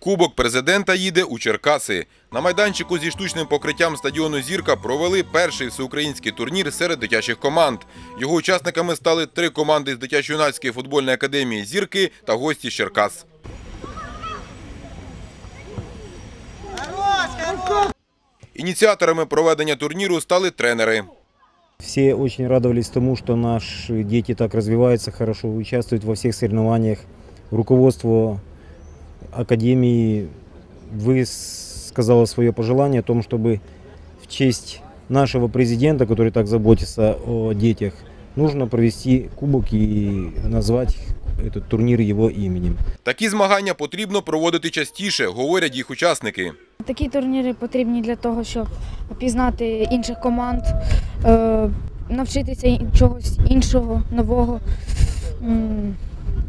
Кубок президента їде у Черкаси. На майданчику зі штучним покриттям стадіону Зірка провели перший всеукраїнський турнір серед дитячих команд. Його учасниками стали три команди з дитячо-юнацької футбольної академії Зірки та гості з Черкас. Ініціаторами проведення турніру стали тренери. Все очень радовались тому, что наши дети так развиваются хорошо, участвуют во всех соревнованиях. Руководство Академии высказало свое пожелание о том, чтобы в честь нашего президента, который так заботится о детях, нужно провести кубок и назвать этот турнир его именем. Такі змагання потрібно проводити частіше, говорять їх учасники. Такі турніри потрібні для того, щоб пізнати інших команд, е, навчитися ін- чогось іншого, нового м,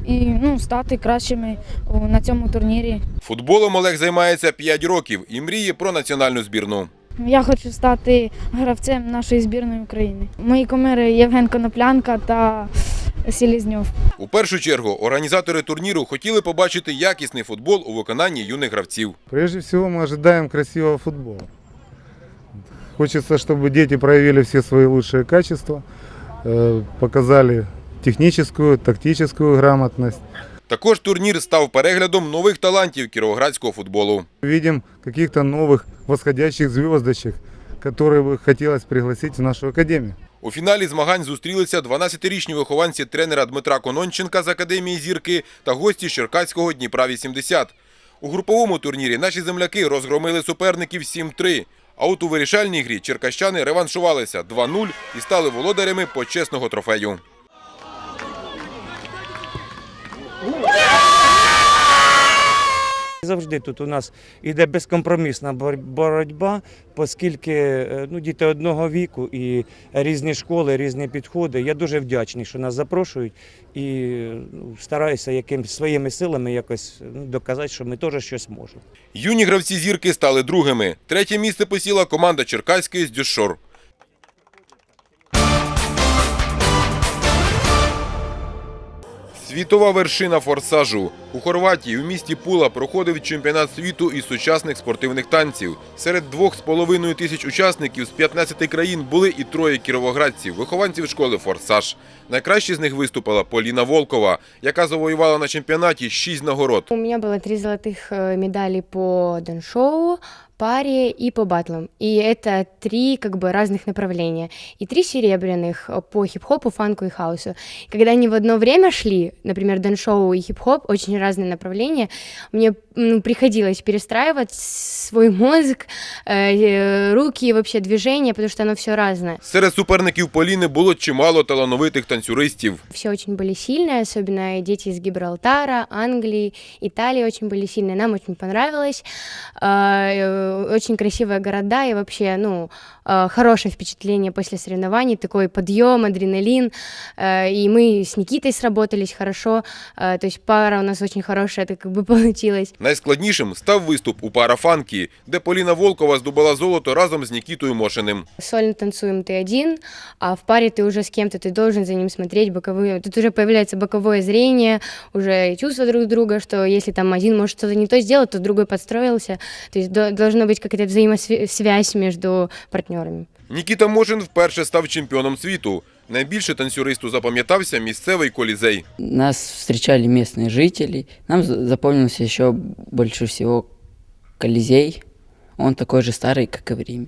і ну, стати кращими о, на цьому турнірі. Футболом Олег займається 5 років і мріє про національну збірну. Я хочу стати гравцем нашої збірної України. Мої кумири Євген Коноплянка та Селізньов. У першу чергу організатори турніру хотіли побачити якісний футбол у виконанні юних гравців. Прежде всего мы ожидаем красивого футбола. Хочется, чтобы дети проявили все свои лучшие качества, э, показали техническую, тактическую грамотность. Також турнір став переглядом нових талантів кіровоградського футболу. Видим каких-то новых восходящих звездочек, которые бы хотелось пригласить в нашу академию. У фіналі змагань зустрілися 12-річні вихованці тренера Дмитра Кононченка з академії зірки та гості з Черкаського Дніпра 80. У груповому турнірі наші земляки розгромили суперників 7-3. А от у вирішальній грі черкащани реваншувалися 2-0 і стали володарями почесного трофею. Завжди тут у нас іде безкомпромісна боротьба, оскільки е, ну, діти одного віку і різні школи, різні підходи. Я дуже вдячний, що нас запрошують і ну, стараюся якимсь своїми силами якось ну, доказати, що ми теж щось можемо. Юні гравці зірки стали другими. Третє місце посіла команда Черкаської з Дюшор. Світова вершина форсажу. У Хорватії у місті Пула проходив чемпіонат світу із сучасних спортивних танців. Серед двох з половиною тисяч учасників з 15 країн були і троє кіровоградців, вихованців школи «Форсаж». Найкраще з них виступила Поліна Волкова, яка завоювала на чемпіонаті шість нагород. У меня было три золотых э, медали по дэншоу, паре и по батлам. И это три как бы разных направления. И три серебряных э, по хип-хопу, фанку и хаусу. Когда они в одно время шли, например, дэншоу и хип-хоп, очень разные направления, мне ну, приходилось перестраивать свой мозг, э, э, руки и вообще движения, потому что оно все разное. Серед суперників Поліни було чимало талановитих танцюристів. Все очень были сильные, особенно дети из Гибралтара, Англии, Италии очень были сильные. Нам очень понравилось. А, э, Очень красивые города и вообще, ну, а, хорошее впечатление после соревнований, такой подъем, адреналин. А, И мы с Никитой сработались хорошо, А, то есть пара у нас очень хорошая, это как бы получилось. Найскладнішим став виступ у парафанкі, де Поліна Волкова здобула золото разом з Нікітою Мошиним. Сольно танцуем ты один, а в паре ты уже с кем-то, ты должен за ним смотреть боковые. Тут уже появляется боковое зрение, уже чувство друг друга, что если там один может что-то не то сделать, то другой подстроился. То есть до- должна быть какая-то взаимосвязь между партнерами. Нікіта Мошин вперше став чемпіоном світу. Найбільше танцюристу запам'ятався місцевий колізей. Нас зустрічали місцеві жителі. Нам запам'ятався ще більше всього колізей. Він такий же старий, як і в Римі.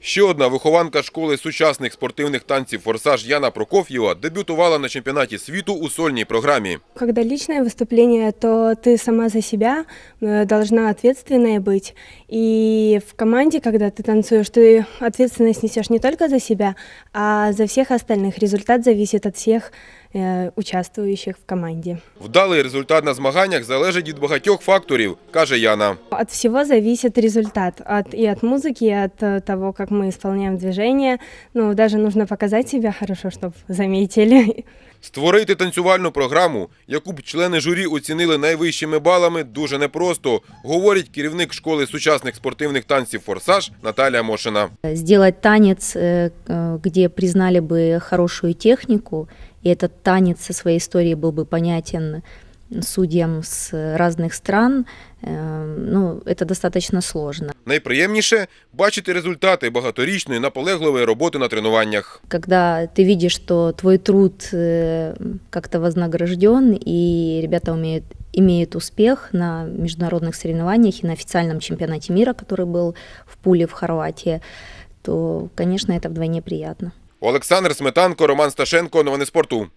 Ще одна вихованка школи сучасних спортивних танців «Форсаж» Яна Прокоф'єва дебютувала на чемпіонаті світу у сольній програмі. Когда личное выступление, то ты сама за себя э, должна ответственная быть. И в команде, когда ты танцуешь, ты ответственность несешь не только за себя, а за всех остальных. Результат зависит от всех э, участвующих в команде. Вдалий результат на змаганнях залежить від багатьох факторів, каже Яна. От всего зависит результат. От, и от музыки, и от э, того, как мы исполняем движение. Ну, даже нужно показать себя хорошо, чтобы заметили. Створити танцювальну програму, яку б члени журі оцінили найвищими балами, дуже непросто, говорить керівник школи сучасних спортивних танців «Форсаж» Наталія Мошина. сделать танец, э, э, где признали бы хорошую технику, и этот танец со своей историей был бы понятен судьям с разных стран, э, ну, это достаточно сложно. Найприємніше бачити результати багаторічної наполегливої роботи на тренуваннях. Когда ты видишь, что твой труд э, как-то вознагражден, и ребята умеют, имеют успех на международных соревнованиях и на официальном чемпионате мира, который был в Пуле в Хорватии, то, конечно, это вдвойне приятно. Олександр Сметанко, Роман Сташенко. Новини спорту.